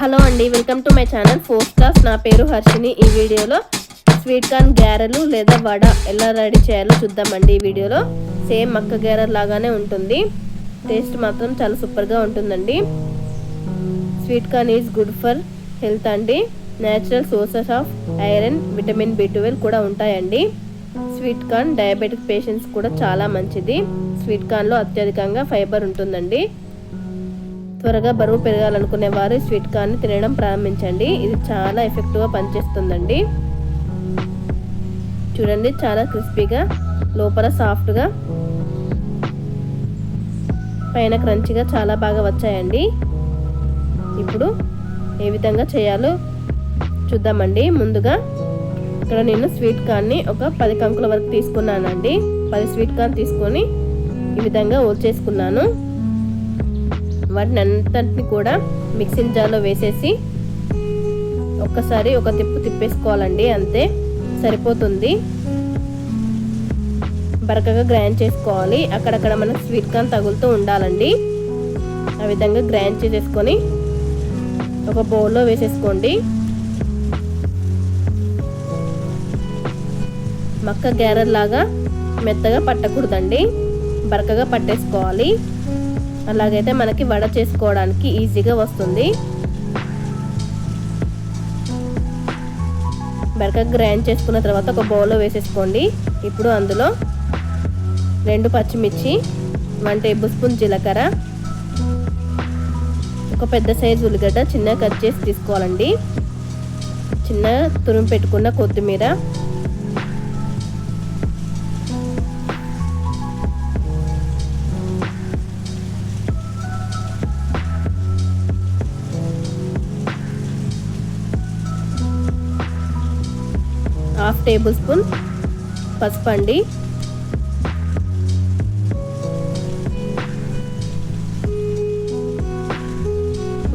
Hello అండి welcome to my channel fourth class నా పేరు హర్షిని. ఈ వీడియోలో స్వీట్ కార్న్ గ్యారెలు లేదా వడ ఎలా రెడీ చేయాలో చూద్దామండి. ఈ వీడియోలో సేమ్ మక్క గ్యారెల్ లాగానే ఉంటుంది. టేస్ట్ మాత్రం చాలా సూపర్గా ఉంటుందండి. Sweet corn is good for health అండి. Natural sources of iron vitamin B twelve కూడా ఉంటాయండి. స్వీట్ కార్న్ డయాబెటిక్ పేషెంట్స్ కూడా చాలా మంచిది. స్వీట్ కార్న్లో అత్యధికంగా ఫైబర్ ఉంటుందండి. త్వరగా బరువు పెరగాలనుకునే వారు స్వీట్ కార్న్ తినడం ప్రారంభించండి. ఇది చాలా ఎఫెక్టివ్గా పనిచేస్తుందండి. చూడండి చాలా క్రిస్పీగా లోపల సాఫ్ట్గా పైన క్రంచిగా చాలా బాగా వచ్చాయండి. ఇప్పుడు ఏ విధంగా చేయాలో చూద్దామండి. ముందుగా ఇక్కడ నేను స్వీట్ కార్న్ని ఒక పది కంకుల వరకు తీసుకున్నానండి. పది స్వీట్ కార్న్ తీసుకొని ఈ విధంగా ఓల్చేసుకున్నాను వాటిని అంతటిని కూడా మిక్సింగ్ జార్లో వేసేసి ఒక్కసారి ఒక తిప్పు తిప్పేసుకోవాలండి అంతే సరిపోతుంది. బరకగా గ్రైండ్ చేసుకోవాలి. అక్కడక్కడ మనకు స్వీట్ కార్న్ తగులుతూ ఉండాలండి. ఆ విధంగా గ్రైండ్ చేసేసుకొని ఒక బౌల్లో వేసేసుకోండి. మక్క గ్యారెల్ లాగా మెత్తగా పట్టకూడదండి. బరకగా పట్టేసుకోవాలి. అలాగైతే మనకి వడ చేసుకోవడానికి ఈజీగా వస్తుంది. బెరక గ్రైండ్ చేసుకున్న తర్వాత ఒక బౌల్లో వేసేసుకోండి. ఇప్పుడు అందులో రెండు పచ్చిమిర్చి వన్ టేబుల్ స్పూన్ జీలకర్ర ఒక పెద్ద సైజు ఉల్లిగడ్డ చిన్నగా కట్ చేసి తీసుకోవాలండి. చిన్న తురుము పెట్టుకున్న కొత్తిమీర హాఫ్ టేబుల్ స్పూన్ పసుపు అండి.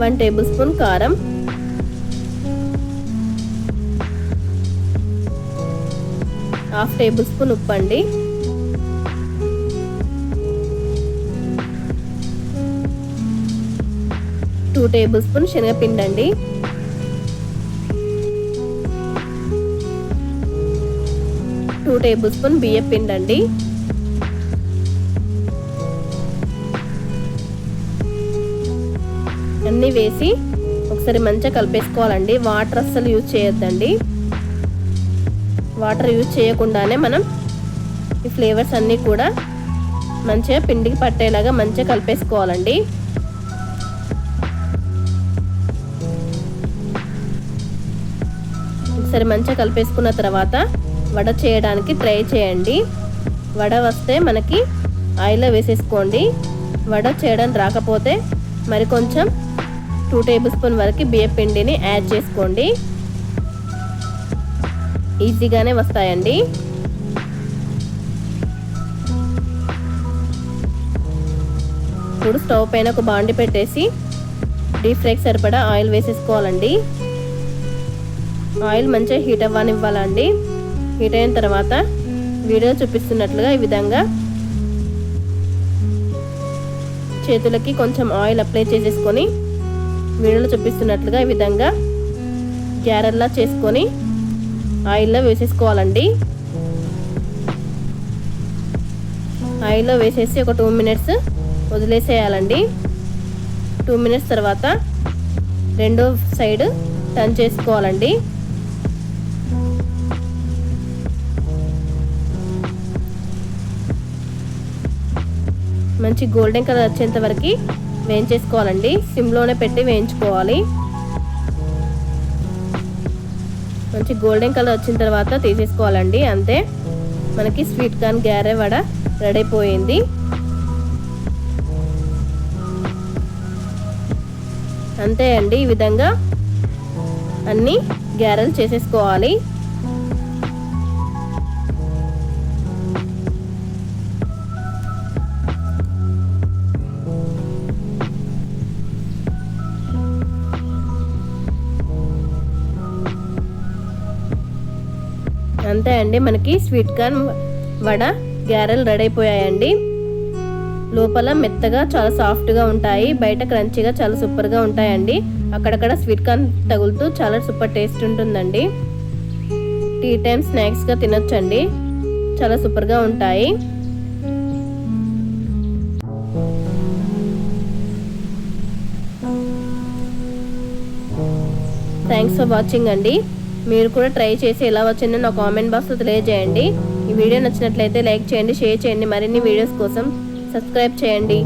వన్ టేబుల్ స్పూన్ కారం. హాఫ్ టేబుల్ స్పూన్ ఉప్పు అండి. టూ టేబుల్ స్పూన్ శనగపిండి అండి. టూ టేబుల్ స్పూన్ బియ్యం పిండి అండి. అన్నీ వేసి ఒకసారి మంచిగా కలిపేసుకోవాలండి. వాటర్ అస్సలు యూజ్ చేయొద్దండి. వాటర్ యూజ్ చేయకుండానే మనం ఈ ఫ్లేవర్స్ అన్నీ కూడా మంచిగా పిండికి పట్టేలాగా మంచిగా కలిపేసుకోవాలండి. ఒకసారి మంచిగా కలిపేసుకున్న తర్వాత వడ చేయడానికి ట్రై చేయండి. వడ వస్తే మనకి ఆయిల్లో వేసేసుకోండి. వడ చేయడం రాకపోతే మరి కొంచెం టూ టేబుల్ స్పూన్ వరకు బియ్య పిండిని యాడ్ చేసుకోండి. ఈజీగానే వస్తాయండి. ఇప్పుడు స్టవ్ పైన ఒక బాండి పెట్టేసి డీప్ ఫ్రైకి సరిపడా ఆయిల్ వేసేసుకోవాలండి. ఆయిల్ మంచిగా హీట్ అవ్వనివ్వాలండి. హీట్ అయిన తర్వాత వీడియో చూపిస్తున్నట్లుగా ఈ విధంగా చేతులకి కొంచెం ఆయిల్ అప్లై చేసేసుకొని వీడియోలో చూపిస్తున్నట్లుగా ఈ విధంగా గ్యారెల్లా చేసుకొని ఆయిల్లో వేసేసుకోవాలండి. ఆయిల్లో వేసేసి ఒక టూ మినిట్స్ వదిలేసేయాలండి. టూ మినిట్స్ తర్వాత రెండో సైడ్ టర్న్ చేసుకోవాలండి. మంచి గోల్డెన్ కలర్ వచ్చేంత వరకు వేయించేసుకోవాలండి. సిమ్లోనే పెట్టి వేయించుకోవాలి. మంచి గోల్డెన్ కలర్ వచ్చిన తర్వాత తీసేసుకోవాలండి. అంతే. మనకి స్వీట్ కార్న్ గ్యారె వడ రెడీ అయిపోయింది. అంతే అండి. ఈ విధంగా అన్నీ గ్యారెలు చేసేసుకోవాలి. అంతే అండి. మనకి స్వీట్ కార్న్ వడ గ్యారెల్ రెడీ అయిపోయాయండి. లోపల మెత్తగా చాలా సాఫ్ట్గా ఉంటాయి. బయట క్రంచీగా చాలా సూపర్గా ఉంటాయండి. అక్కడక్కడ స్వీట్ కార్న్ తగులుతూ చాలా సూపర్ టేస్ట్ ఉంటుందండి. టీ టైం స్నాక్స్గా తినొచ్చండి. చాలా సూపర్గా ఉంటాయి. థ్యాంక్స్ ఫర్ వాచింగ్ అండి. మీరు కూడా ట్రై చేసి ఎలా వచ్చిందో నా కామెంట్ బాక్స్లో తెలియజేయండి. ఈ వీడియో నచ్చినట్లయితే లైక్ చేయండి షేర్ చేయండి. మరిన్ని వీడియోస్ కోసం సబ్స్క్రైబ్ చేయండి.